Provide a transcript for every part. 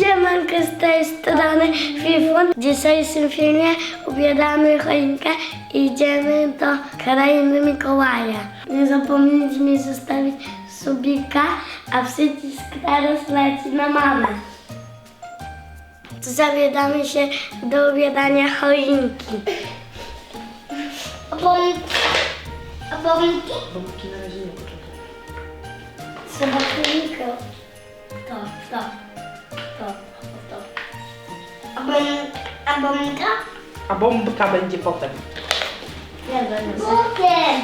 Siemanko z tej strony Fifon. W dzisiejszym filmie ubieramy choinkę i idziemy do krainy Mikołaja. Nie zapomnijcie zostawić subika, a przycisk teraz leci na mamę. Zabieramy się do ubierania choinki. Bombki. Bombki. Bombki na razie nie poczekaj. Trzeba choinkę. To, to, a bombka? A bombka będzie potem. Nie będę. Potem.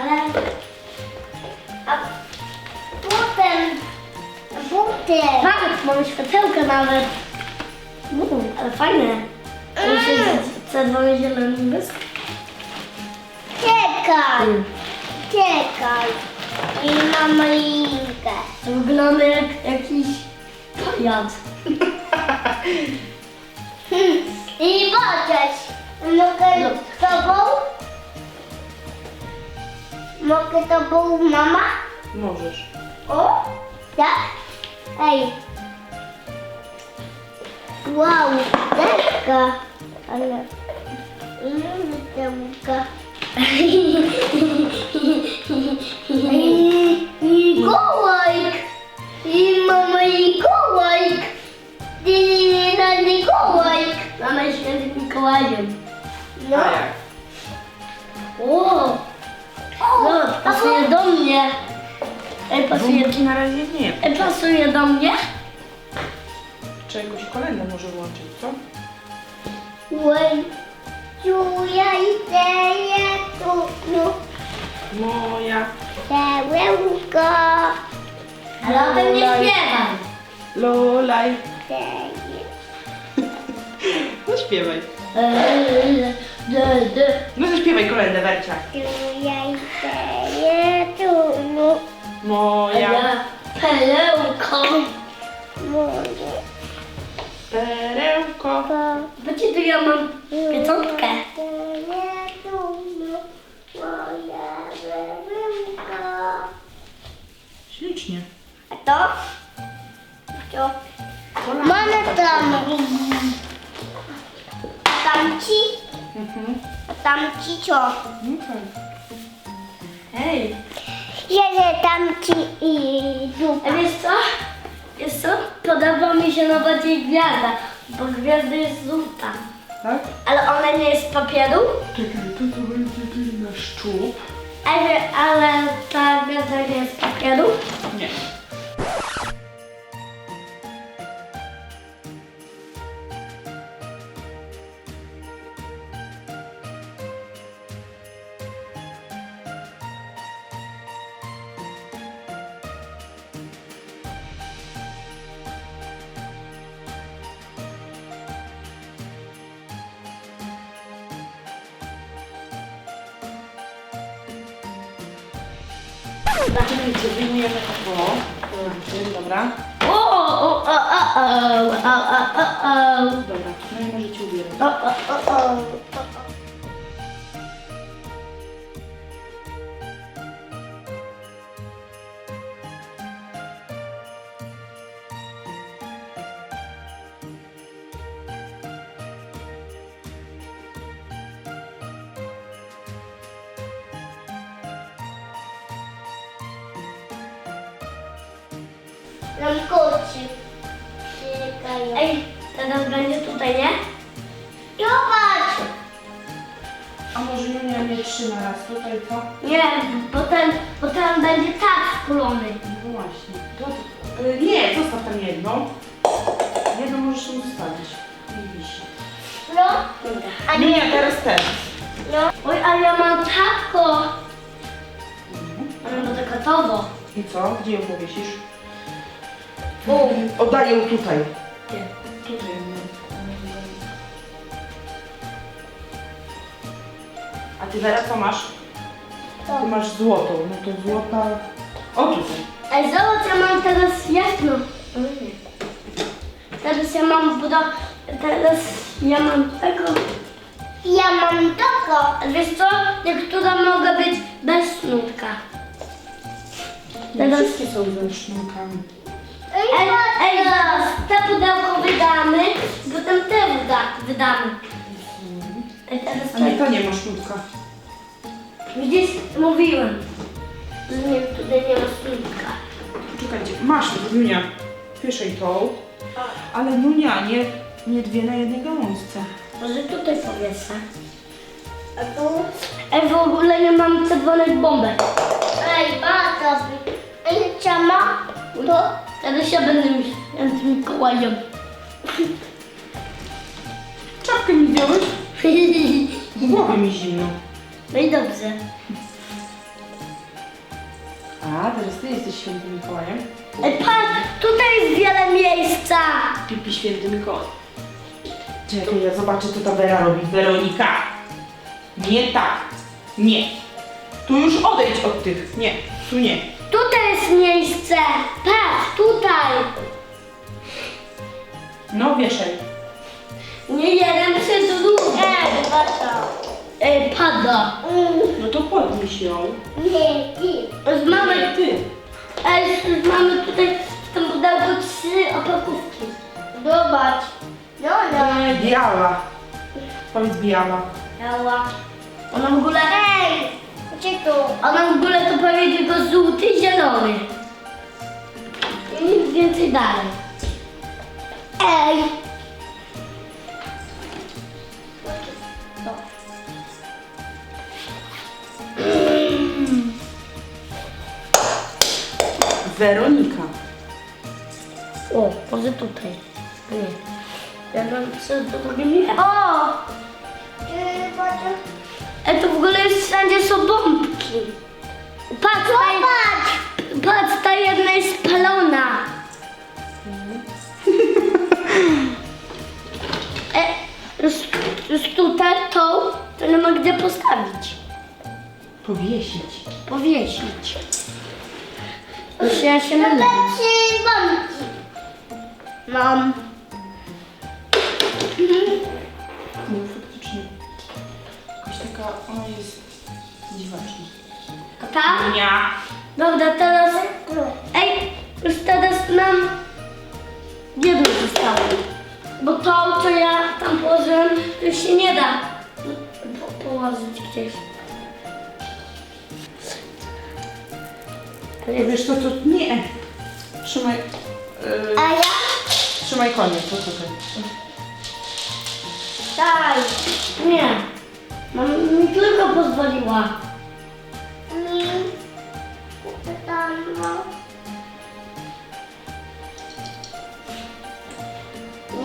Ale A potem. A potem. Patrz, mamy światełka nawet. Uuu, ale fajne. To się czerwony, zielony, niebieski. Czekaj. Czekaj. I mam malinkę. To wygląda jak jakiś pojazd. I boczeć. Mogę Lub. z tobą? Mogę tobą, mama? Możesz. O, tak? Ej. Wow, deska. Ale... Mm, deska. I gołajk. I mama i gołajk. Ty, ty, ty. Mama jest świętym Mikołajem. No. A jak? O, no, pasuje do mnie. Ej, pasuje, Bombki na razie nie. ej, pasuje do mnie? Czy jakąś kolędę może włączyć, co? Oj, czuja i teje tu, no, Moja tełełko, Ale o tym nie Lolaj. śpiewam. Lolaj. teje. No śpiewaj. No zaśpiewaj kolendę, Wercia. Moja perełko. Wiecie, to ja mam pieczątkę. Ślicznie. A to? To? Mamy tam. Tam ci, Mhm. a tam ci co? No tak. Hej, Jedzie tam ci i a dupa. wiesz co? Wiesz co? Podoba mi się najbardziej gwiazda, bo gwiazda jest żółta. Tak? Ale ona nie jest z papieru? Czekaj, to będzie na szczup. Ale, ale ta gwiazda nie jest z papieru? Nie. Zaczynajcie, wyjmujemy to. Dobra, dobra. O, o, o, o, o, o, o, o, o. Dobra, no i możecie ubierać. O, o, o, o. Nam koci. Czekają. Ej, teraz będzie tutaj, nie? Zobacz! A może Junia nie trzyma raz tutaj, co? Nie, potem, potem będzie tak skulony. No właśnie. To, y, nie, zostaw tam jedną. Jedną możesz tam zostawić. I wisi. No. A nie. Junia, teraz ten. No. Oj, ale ja mam tapko. Mam to gotowo. I co? Gdzie ją powiesisz? O, oddaję ją tutaj. Gdzie? Tutaj. A ty Wera co masz? Ty masz złotą. No to złota... O tutaj. Ej, zobacz, ja mam teraz jasno. Nie. Teraz ja mam budo... Teraz ja mam tego. Ja mam tego. A wiesz co? Niektóra mogę być bez sznurka. Nie Teraz wszystkie są ze sznurkami. Ej, Ej, zaraz, te pudełko wydamy, potem te wyda, wydamy. Ej, teraz A nie, to. to nie ma sznutka. Widzisz, mówiłem, że nie, tutaj nie ma słówka. Czekajcie, masz, Nunia. Pieszej tą. Ale Nunia, nie, nie dwie na jednej gałązce. Może tutaj powiesę. A tu? Ej, w ogóle nie mam czerwonych bombek. Ej, patrz. Ej, czama? To? Teraz ja będę mi- świętym Mikołajem. Czapkę mi zdjąłeś? W głowie mi zimno. No i dobrze. A, teraz ty jesteś świętym Mikołajem? Ej, patrz, tutaj jest wiele miejsca. Pipi święty Mikołaj. Czekaj, ja zobaczę, co ta Wera robi. Weronika! Nie tak. Nie. Tu już odejdź od tych. Nie, tu nie. Tutaj jest miejsce. Patrz, tutaj. No, wieszaj. Nie jeden przez drugi. Ej, pada. No to podnieś ją. Nie, ty. Z mamy, Nie, ty. ej, z- mamy tutaj w tym pudełku trzy opakówki. Zobacz. No, no. Nie, biała. Powiedz biała. Biała. Ona w ogóle, Ej, tu? ona w ogóle to powie tylko żółty i zielony. I nic więcej dalej. Ej. Weronika. O, może tutaj. Nie. Ja mam tego nie. O! Bombki. Patrz, ta, Zobacz. patrz, ta jedna jest spalona. E, tutaj tą, to nie ma gdzie postawić. Powiesić. Powiesić. Już ja się mylę. Trzy bombki. Mam. No, faktycznie. Jakaś taka, ona jest dziwaczna. A ta? Nunia. Dobra, teraz... Ej, już teraz nam jedno zostało. Bo to, co ja tam położyłem, to już się nie da po położyć gdzieś. Ale wiesz co, to nie. Trzymaj. Yy, A ja? trzymaj koniec, poczekaj. Daj! Nie. Mam mi tylko pozwoliła. No.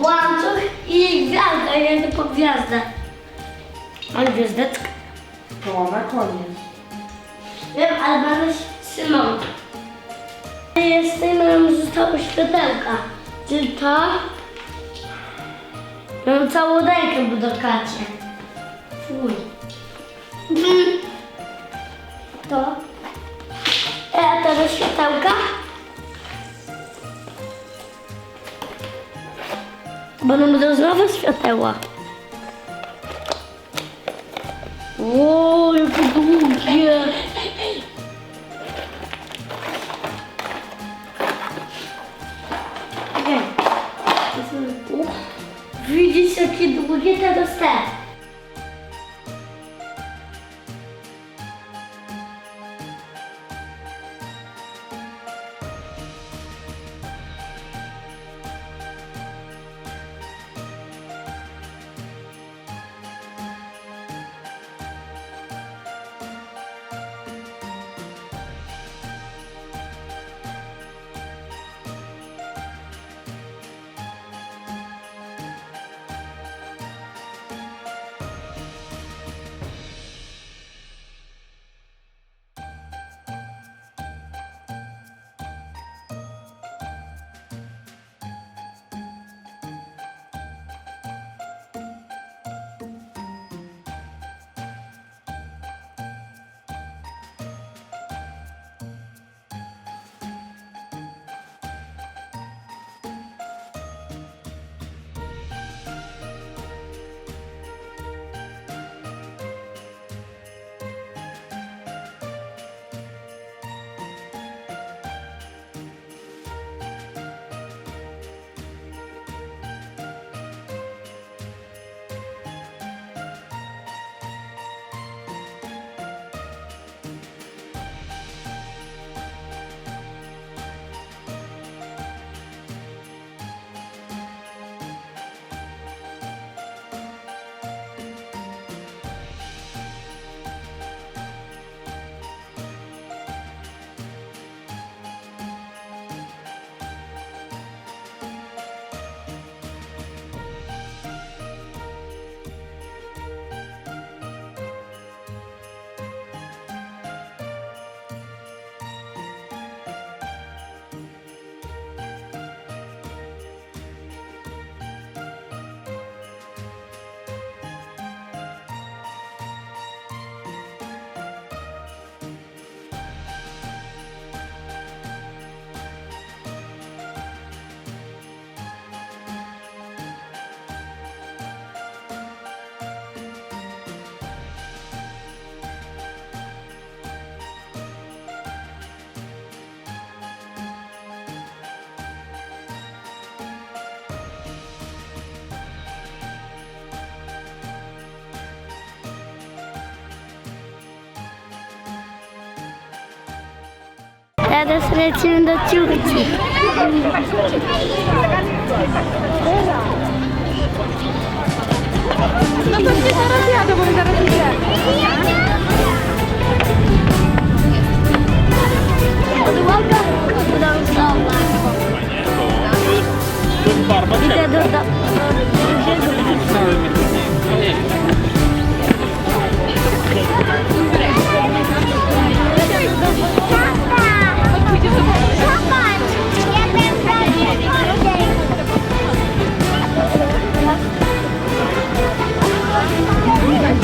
Łańcuch i gwiazda, ja idę po gwiazdę. Mam gwiazdeczkę. To na koniec. Wiem, ale będę się trzymał. Jest tutaj nam zostało światełka. Czy to? Mam całą rękę w dokacie. Fuj. To. E, a teraz światełka? Będą znowu światełła. O, jakie długie. Resimde çok iyi. No to nie zaraz jadę, bo mi zaraz idę. Podłoga brązowa. Fajnie, to... To.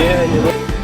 Yeah,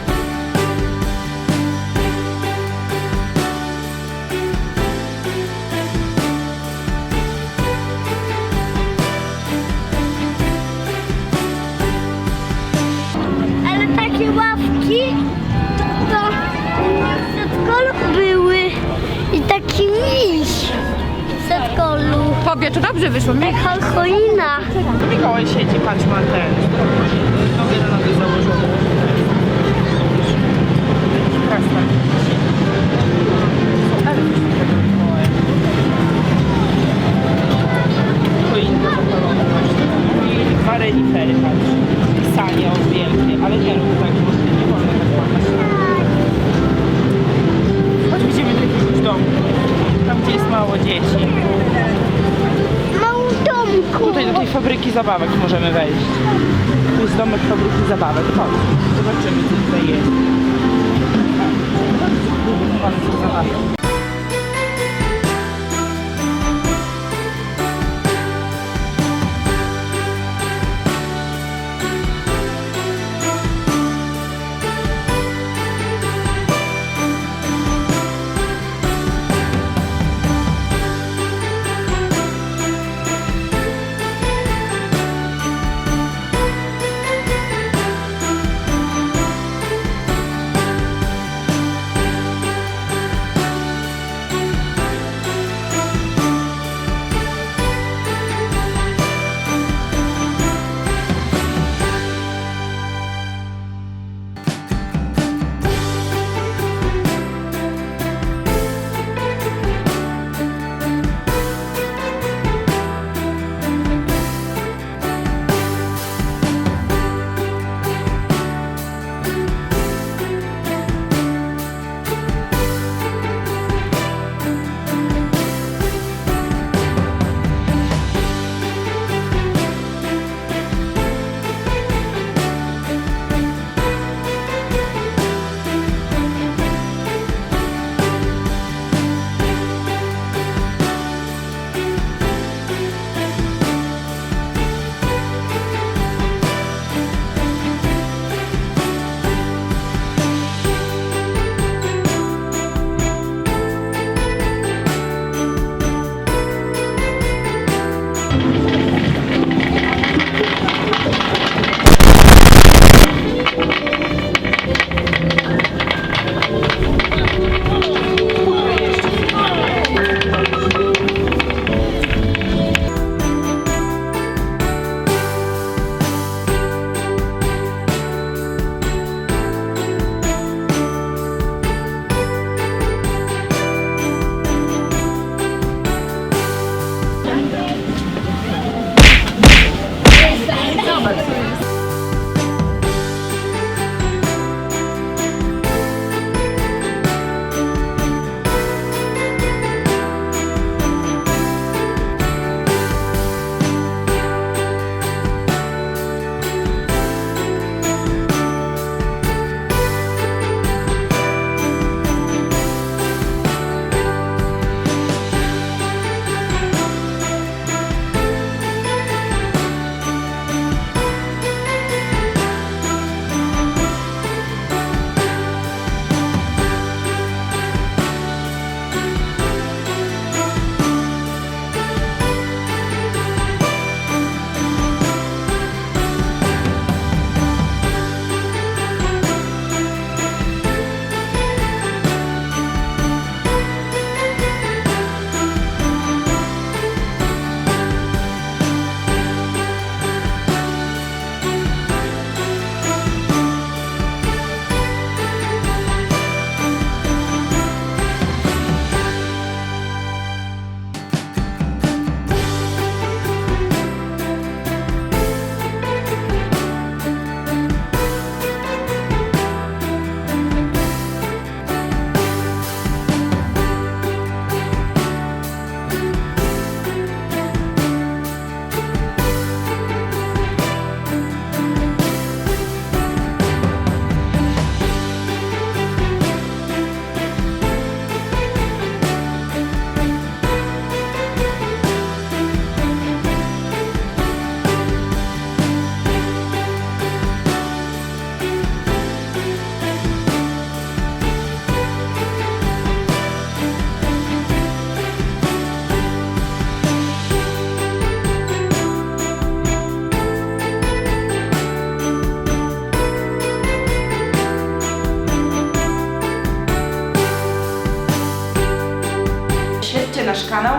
kanał.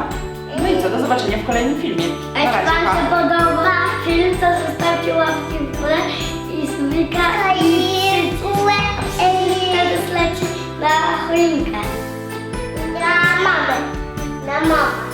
No i co, do zobaczenia w kolejnym filmie. Na Jak Wam się podoba film, to zostawcie łapki w górę i subika i wtedy zleci na choinkę. Na mamę. Na mamę.